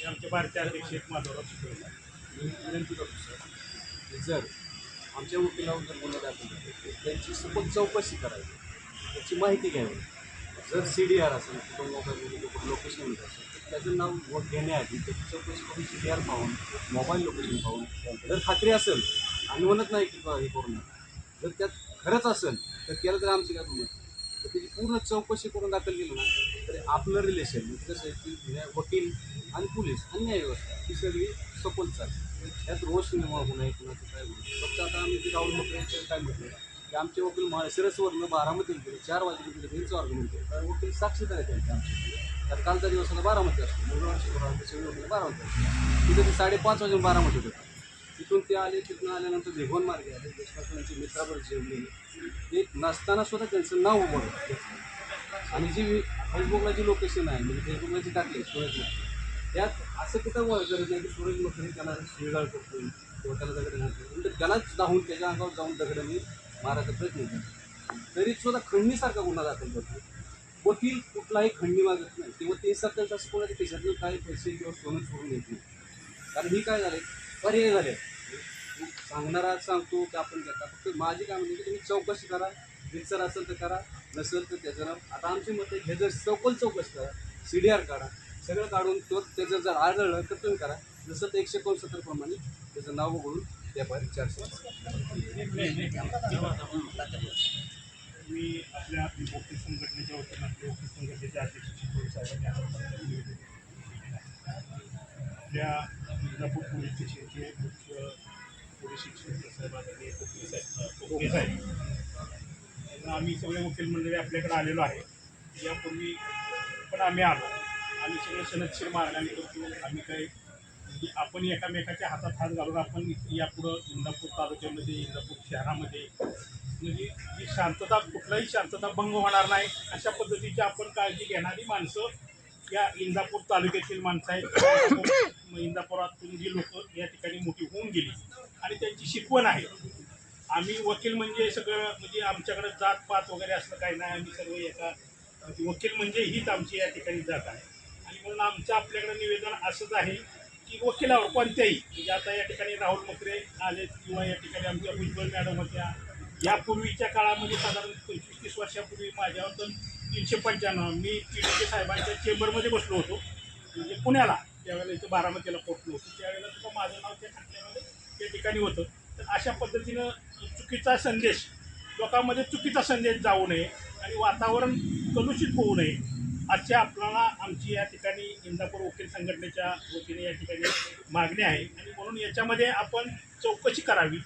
हे आमचे भारतीय अध्यक्ष आहेत माधवराव चितळे. विनंती करतो सर. जर आमच्या वकिलावर जर गुन्हा दाखल झाले त्यांची सखोल चौकशी करावी. त्याची माहिती घ्यावी. जर सी डी आर असेल कुटुंब मोबाईल लोकेशन असेल तर त्याचं नाव वोट घेण्याआधी त्याची चौकशी करून सी डी आर पाहून मोबाईल लोकेशन पाहून जर खात्री असेल आम्ही म्हणत नाही की बा हे करू नका. जर त्यात खरंच असेल तर केलं तर आमची काय गुन्हा तर त्याची पूर्ण चौकशी करून दाखल केली ना तर आपलं रिलेशन जसं आहे की वकील आणि पोलीस आणि न्यायव्यवस्था ही सगळी सखोल चालते. ह्यात रोष निर्माण होऊ नये कुणाचं काय होऊ नये फक्त आता आम्ही ते राहुल मकऱ्यांचं काय म्हटलं की आमचे वकील माळशिरसवरनं बारामतीला गेले चार वाजता गेले त्यांचं आर्ग्युमेंट केलं. कारण वकील साक्षीदार आहेत त्यांचे आमचे. तर कालचा दिवस आता बारामती असतो. मंगळवार शुक्रवार सगळे वकील बारामती असतो. तिथे ते साडेपाच वाजून बारामती होते. तिथून ते आले तिथून आल्यानंतर भेगवण मार्गे आले देशपासून मित्रावर मित्राबर जेवले. ते नसताना सुद्धा त्यांचं नाव उभं आणि जी फेसबुकला जी लोकेशन आहे म्हणजे फेसबुकला जी टाकली सूरज त्यात असं कुठं गरज नाही की सूरज मखरी त्याला शिळगाळ करतो किंवा त्याला दगड घालतो म्हणजे त्यालाच धावून त्याच्या अंगावर जाऊन दगडाने मारायचा प्रयत्न करतो तरी सुद्धा खंडणीसारखा गुन्हा दाखल करतो वकील कुठलाही खंडणी मागत नाही. किंवा ते सरकारचं असं कोणाच्या खिशातून काही पैसे किंवा सोनं सोडून येत नाही. कारण ही काय झाले पर्याय झाले. सांगणारा सांगतो की आपण घेता. फक्त माझी काय म्हणते की तुम्ही चौकशी करा. रितसर असेल तर करा नसेल तर त्याचं नाव. आता आमची मत हे जर सखोल चौकशी करा सी डी आर काढा सगळं काढून तो त्याचं जर आढळलं तर तुम्ही करा. जसं तर एकशे एकोणसत्तर प्रमाणे त्याचं नाव बघून व्यापारी चारशे मी आपल्या वकील संघटनेच्या वतीनं अध्यक्ष साहेबांनी आपल्या मिर्झापूर पोलीस स्टेशनचे मुख्य पोलीस शिक्षक साहेब कोकणे साहेब कोकणे साहेब. यांना आम्ही सगळे वकील मंडळी आपल्याकडे आलेलो आहे. यापूर्वी पण आम्ही आलो. आम्ही सगळे सनदशीर मागणी करतो. आम्ही काही म्हणजे आपण एकामेकाच्या हातात हात घालून आपण यापुढं इंदापूर तालुक्यामध्ये इंदापूर शहरामध्ये म्हणजे ही शांतता कुठलाही शांतता भंग होणार नाही. अशा पद्धतीची आपण काळजी घेणारी माणसं या इंदापूर तालुक्यातील माणसं आहेत. इंदापुरातून जी लोक या ठिकाणी मोठी होऊन गेली आणि त्यांची शिकवण आहे. आम्ही वकील म्हणजे सगळं म्हणजे आमच्याकडे जात पात वगैरे असलं काही नाही. आम्ही सर्व एका म्हणजे वकील म्हणजे हीच आमची या ठिकाणी जात आहे. आणि म्हणून आमचं आपल्याकडे निवेदन असंच आहे की वकिलावर कोणत्याही म्हणजे आता या ठिकाणी राहुल मकरे आलेत किंवा या ठिकाणी आमच्या भुजबळ मॅडम होत्या. यापूर्वीच्या काळामध्ये साधारण पंचवीस तीस वर्षापूर्वी माझ्यावर तर तीनशे पंच्याण्णव. मी तिडके साहेबांच्या चेंबरमध्ये बसलो होतो. म्हणजे पुण्याला. त्यावेळेला इथं बारामतीला पोहोचलो होतो. त्यावेळेला सुद्धा माझं नाव त्या खात्यामध्ये त्या ठिकाणी होतं. तर अशा पद्धतीनं चुकीचा संदेश लोकांमध्ये चुकीचा संदेश जाऊ नये आणि वातावरण कलुषित होऊ नये आजच्या आपल्याला आमची या ठिकाणी इंदापूर वकील संघटनेच्या वतीने या ठिकाणी मागणी आहे. आणि म्हणून याच्यामध्ये आपण चौकशी करावी.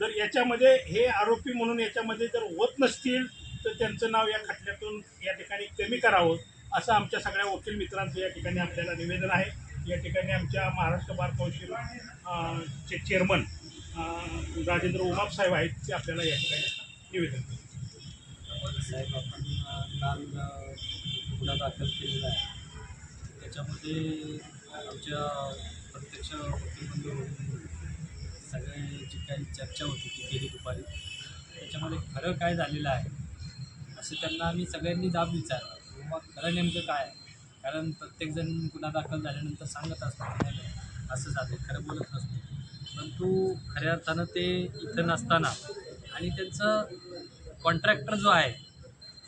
जर याच्यामध्ये हे आरोपी म्हणून याच्यामध्ये जर होत नसतील तर त्यांचं नाव या खटल्यातून या ठिकाणी कमी करावं असं आमच्या सगळ्या वकील मित्रांचं या ठिकाणी आपल्याला निवेदन आहे. या ठिकाणी आमच्या महाराष्ट्र बार कौन्सिल चे चेअरमन राजेंद्र उमाप साहेब आहेत ते आपल्याला या ठिकाणी निवेदन साहेब आपण काल गुन्हा दाखल केलेला आहे. त्याच्यामध्ये आमच्या प्रत्यक्ष वकीलबंधू सगळे जी काही चर्चा होती ती केली दुपारी. त्याच्यामध्ये खरं काय झालेलं आहे असं त्यांना आम्ही सगळ्यांनी जाब विचारला. मग खरं नेमकं काय? आहे कारण प्रत्येकजण गुन्हा दाखल झाल्यानंतर सांगत असतात नाही नाही, असं झालं खरं बोलत नसतो. परंतु खऱ्या अर्थानं ते इथं नसताना आणि त्यांचं कॉन्ट्रॅक्टर जो आहे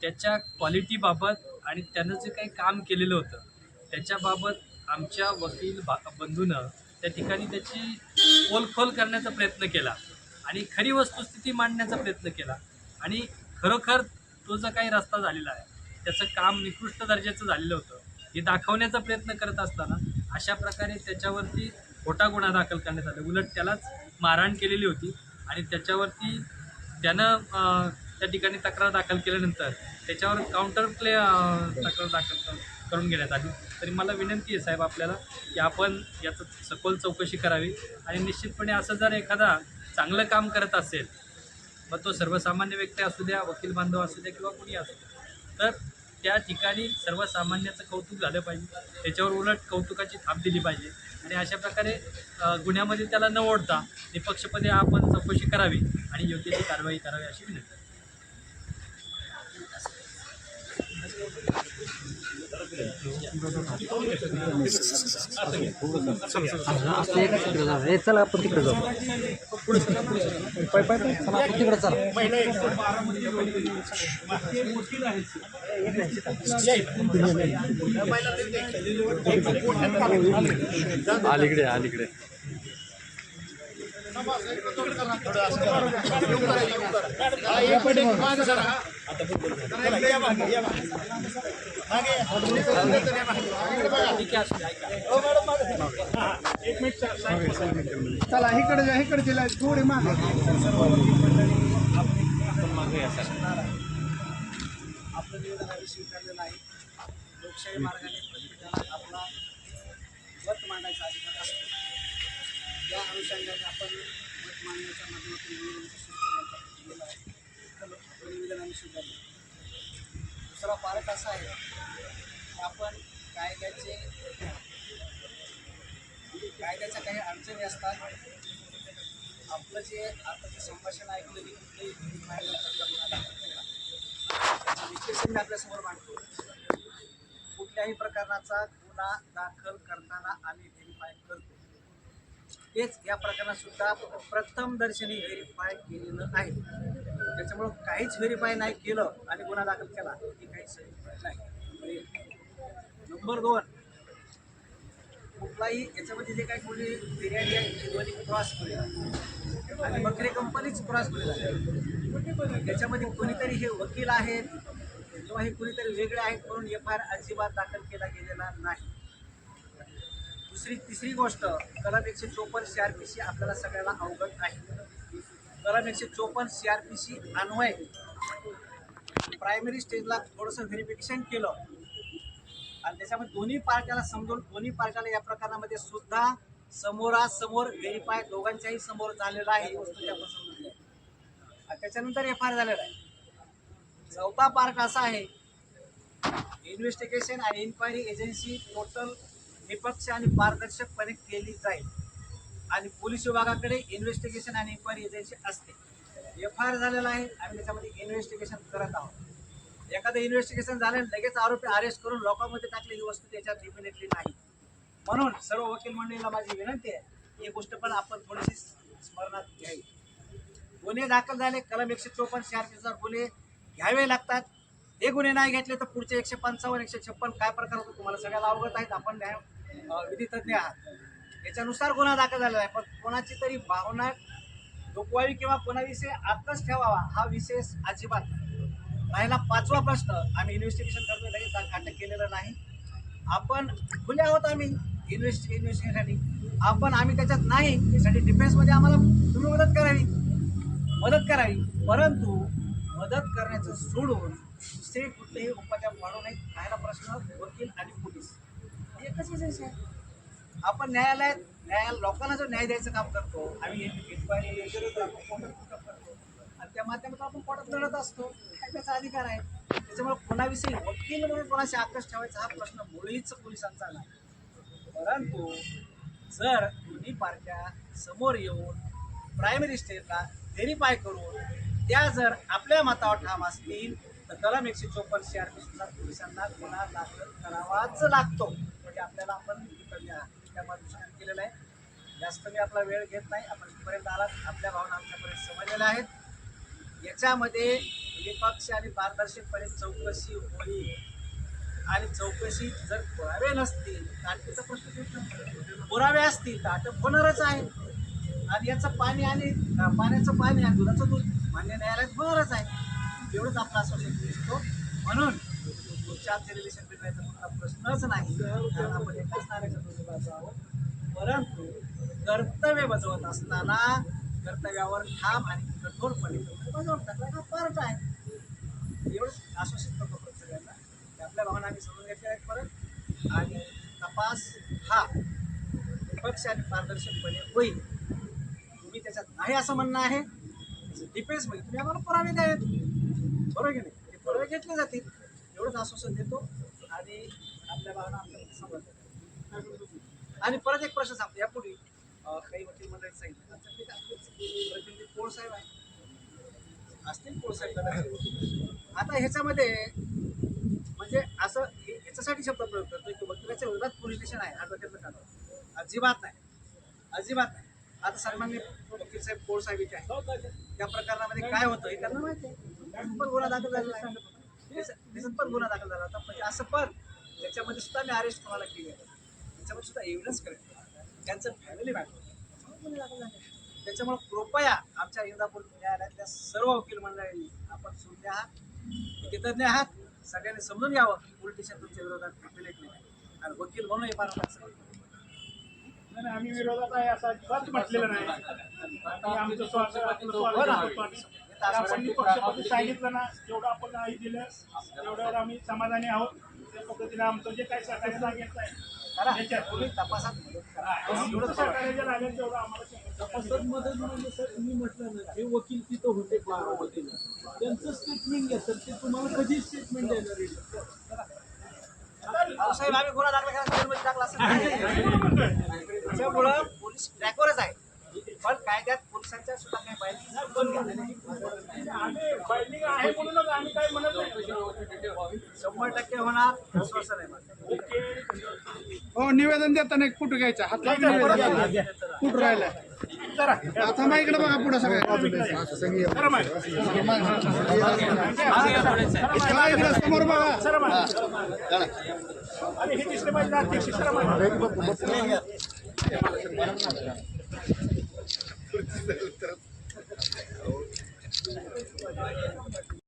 त्याच्या क्वालिटीबाबत आणि त्यानं जे काही काम केलेलं होतं त्याच्याबाबत आमच्या वकील बा बंधूनं त्या ठिकाणी त्याची खोलखोल करण्याचा प्रयत्न केला आणि खरी वस्तुस्थिती मांडण्याचा प्रयत्न केला. आणि खरोखर तो जो काही रस्ता झालेला आहे. त्याचं काम निकृष्ट दर्जाचं झालेलं होतं. हे दाखवण्याचा प्रयत्न करत असताना अशा प्रकारे त्याच्यावरती खोटा गुन्हा दाखल करण्यात आला. उलट त्यालाच मारहाण केलेली होती आणि त्याच्यावरती त्यानं त्या ठिकाणी तक्रार दाखल केल्यानंतर त्याच्यावर काउंटर प्ले तक्रार दाखल करून घेण्यात आली. तरी मला विनंती आहे साहेब आपल्याला की आपण याचं सखोल चौकशी करावी आणि निश्चितपणे असं जर एखादा चांगलं काम करत असेल मग तो सर्वसामान्य व्यक्ती असू द्या वकील बांधव असू द्या किंवा कुणी असू द्या. तर त्या ठिकाणी सर्वसामान्याचं कौतुक झालं पाहिजे. त्याच्यावर उलट कौतुकाची थाप दिली पाहिजे. आणि अशा प्रकारे गुन्ह्यामध्ये त्याला न ओढता निपक्षपणे आपण चौकशी करावी आणि आणि योग्य ती कारवाई करावी अशी विनंती. हे चला आपण तिकडे जाऊ पाय पाय पाय चला आपण तिकडे चला अलीकडे अलीकडे चला इकडे जा इकडे गेला थोडी मागे. आपलं निवेदन आम्ही स्वीकारलेलं आहे लोकशाही मार्गाने प्रत्येकाला आपला मत मांडायचा अधिकार असतो. त्या अनुषंगाने आपण मत मांडण्याच्या माध्यमातून निवेदनाचं स्वीकारण्याचा केलेलं आहे. तर आपलं निवेदन आम्ही स्वीकारलं दुसरा पार्ट असा आहे की आपण कायद्याचे कायद्याच्या काही अडचणी असतात. आपलं जे आताचं संभाषण ऐकलं की? कुठलंही विश्लेषण मी आपल्यासमोर मांडतो. कुठल्याही प्रकारचा गुन्हा दाखल करताना आम्ही व्हेरीफाय करतो. तेच या प्रकरणात सुद्धा प्रथम दर्शनी व्हेरीफाय केलेलं आहे. त्याच्यामुळं काहीच व्हेरीफाय नाही केलं आणि गुन्हा दाखल केला ही काहीच नाही. नंबर दोन कुठलाही याच्यामध्ये जे काही कोणी फिर्यादी आहे ती दोन्ही क्रॉस केली आणि बकरी कंपनीच क्रॉस केलेला आहे. त्याच्यामध्ये कोणीतरी हे वकील आहेत किंवा हे कोणीतरी वेगळे आहेत म्हणून एफ आय आर अजिबात दाखल केला गेलेला नाही. दुसरी तिसरी गोष्ट कलम एकशे चोपन्न सी आर पी सी आपल्याला सगळ्याला अवगत आहे कलम एकशे चोपन्न सी आर पी सी अन्वय. प्रायमरी स्टेजला थोडंसं व्हेरिफिकेशन केलं. आणि त्याच्यामध्ये दोन्ही पार्ट्याला समजून दोन्ही पार्ट्याला या प्रकरणामध्ये सुद्धा समोरासमोर व्हेरीफाय दोघांच्याही समोर झालेला आहे. ही वस्तू आपण आणि त्याच्यानंतर एफ आय आर झालेला आहे. चौथा पार्ट असा आहे. इन्व्हेस्टिगेशन आणि इन्क्वायरी एजन्सी टोटल निपक्ष आणि पारदर्शकपणे केली जाईल. आणि पोलीस विभागाकडे इन्व्हेस्टिगेशन आणि इन्क्वायरी एजन्सी असते. एफ आय आर झालेला आहे. आम्ही त्याच्यामध्ये इन्व्हेस्टिगेशन करत आहोत. एखादं इन्व्हेस्टिगेशन झालं लगेच आरोपी अरेस्ट करून लोकांमध्ये टाकलेली वस्तू त्याच्यात इमिडिएटली नाही. म्हणून सर्व वकील मंडळीला माझी विनंती आहे ही गोष्ट पण आपण थोडीशी स्मरणात घ्यावी. गुन्हे दाखल झाले कलम एकशे चोपन्न चार गुन्हे घ्यावे लागतात. हे गुन्हे नाही घेतले तर पुढचे एकशे पंचावन्न एकशे छप्पन काय प्रकार होतो तुम्हाला सगळ्याला अवगत आहेत आपण न्याय विधितज्ञ विधी आहात. याच्यानुसार गुन्हा दाखल झालेला आहे. पण कोणाची तरी भावना डोकवावी किंवा कोणाविषयी आत्ताच ठेवावा हा विशेष अजिबात राहिला पाचवा प्रश्न. आम्ही इन्व्हेस्टिगेशन करतोय. लगेच अटक केलेलं नाही. आपण खुले आहोत आम्ही इन्व्हेस्ट इन्व्हेस्टिगेशनसाठी आपण आम्ही त्याच्यात नाही. यासाठी डिफेन्समध्ये आम्हाला तुम्ही मदत करावी. मदत करावी. परंतु मदत करण्याचं सोडून दुसरे कुठलेही उपचार वाढू नये. राहिला प्रश्न वकील आणि पोलीस. आपण न्यायालयात न्याया लोकांना जो न्याय द्यायचं काम करतो आम्ही करतो आणि त्या माध्यमातून आपण कोर्टात लढत असतो. त्याचा अधिकार आहे? त्याच्यामुळे कोणाविषयी वकील म्हणून कोणाशी आकर्ष ठेवायचा हा प्रश्न मुळीच पोलिसांचा नाही. परंतु जर दोन्ही पार्ट्या समोर येऊन प्रायमरी स्टेटला व्हेरीफाय करून त्या जर आपल्या मतावर ठाम असतील तर कलम एकशे चोपन्न सी आर पीनुसार पोलिसांना गुन्हा दाखल करावाच लागतो. आपल्याला आपण इकडे त्या केलेलं आहे. जास्त मी आपला वेळ घेत नाही. आपण इथपर्यंत आलात. आपल्या भावना आमच्यापर्यंत समजलेल्या आहेत. याच्यामध्ये निपक्ष आणि पारदर्शकपणे चौकशी होईल. आणि चौकशी जर पुरावे नसतील तर अटकेचा प्रश्न पुरावे असतील तर अटक होणारच आहे. आणि याचं पाणी आणि पाण्याचं पाणी आणि दुधाचं दूध मान्य न्यायालयात होणारच आहे. एवढंच आपला असं दिसतो. म्हणून पुढच्या आमचे रिलेशन बिघडायचा प्रश्नच नाही. कारण आपण एकाच नाण्याच्या दोन्ही आहोत परंतु कर्तव्य बजवत असताना कर्तव्यावर ठाम आणि कठोरपणे कर्तव्य हा पार्ट आहे. एवढंच आश्वासित करतो परत सगळ्यांना की आपल्या भावना आम्ही समजून घेतल्या आहेत परत. आणि तपास हा निपक्ष आणि पारदर्शकपणे होईल. तुम्ही त्याच्यात नाही असं म्हणणं आहे. डिफेन्स म्हणजे तुम्ही आम्हाला पुरावे द्यावेत. बरोबर की नाही? ते घेतले जातील. एवढंच आश्वासन देतो. आणि आपल्या भावना आपल्याला समजतात. आणि परत एक प्रश्न सांगतो. यापूर्वी काही वकील मंडळी सांगितलं. आमच्याकडे साहेब आहे असतील कोळसाहेब आता ह्याच्यामध्ये म्हणजे असं हे- याच्यासाठी शब्द प्रयोग करतो की वकिलाच्या विरोधात पोलीस स्टेशन आहे. ॲडव्होकेटचं काढून. अजिबात नाही. अजिबात नाही. आता सन्मान्य वकील साहेब कोळ साहेब इथे आहे त्या प्रकरणामध्ये काय होतं हे त्यांना माहिती आहे. पण गुन्हा दाखल झालेला आहे त्याच्यात पण गुन्हा दाखल झाला होता. म्हणजे असं पण त्याच्यामध्ये सुद्धा मी अरेस्ट कोणाला केली आहे त्याच्यामध्ये सुद्धा एव्हिडन्स करेल त्यांचं फॅमिली मॅटर त्याच्यामुळे कृपया आमच्या इंदापूर न्यायालयातल्या सर्व वकील मंडळींनी आपण सुज्ञ आहात कृतज्ञ आहात. सगळ्यांनी समजून घ्यावं पोलीस स्टेशन तुमच्या विरोधात प्रिपेलेट नाही. आणि वकील म्हणून हे फार मोठं नाही, नाही, आम्ही विरोधात आहे असं अजिबात म्हटलेलं नाही. आणि आमचं स्वार्थ आणि आपण पक्षपाती सांगितलं ना जेवढं आपण नाही दिलं तेवढ्यावर आम्ही समाधानी आहोत. त्या पद्धतीने आमचं जे काही सहकार्य लागेल तपासात मदत म्हणजे सर तुम्ही म्हटलं ना हे वकील तिथं होते बारामतीला त्यांचं स्टेटमेंट घ्या सर ते तुम्हाला कधी स्टेटमेंट अहो, साहेब आम्ही गुन्हा दाखल नाही. त्याच्यामुळं पोलीस ट्रॅकवरच आहे. पण कायद्यात पोलिसांच्या सुद्धा काही आहे म्हणूनच आम्ही काय म्हणत नाही शंभर टक्के होणार आश्वासन आहे हो निवेदन देताना एक फोटो घ्यायचा घ्या. कुठं राहिलाय जरा आता मग इकडे बघा पुढे सगळ्या. हा, इकडे समोर बघा. आणि हे दिसले पाहिजे अध्यक्ष Precisa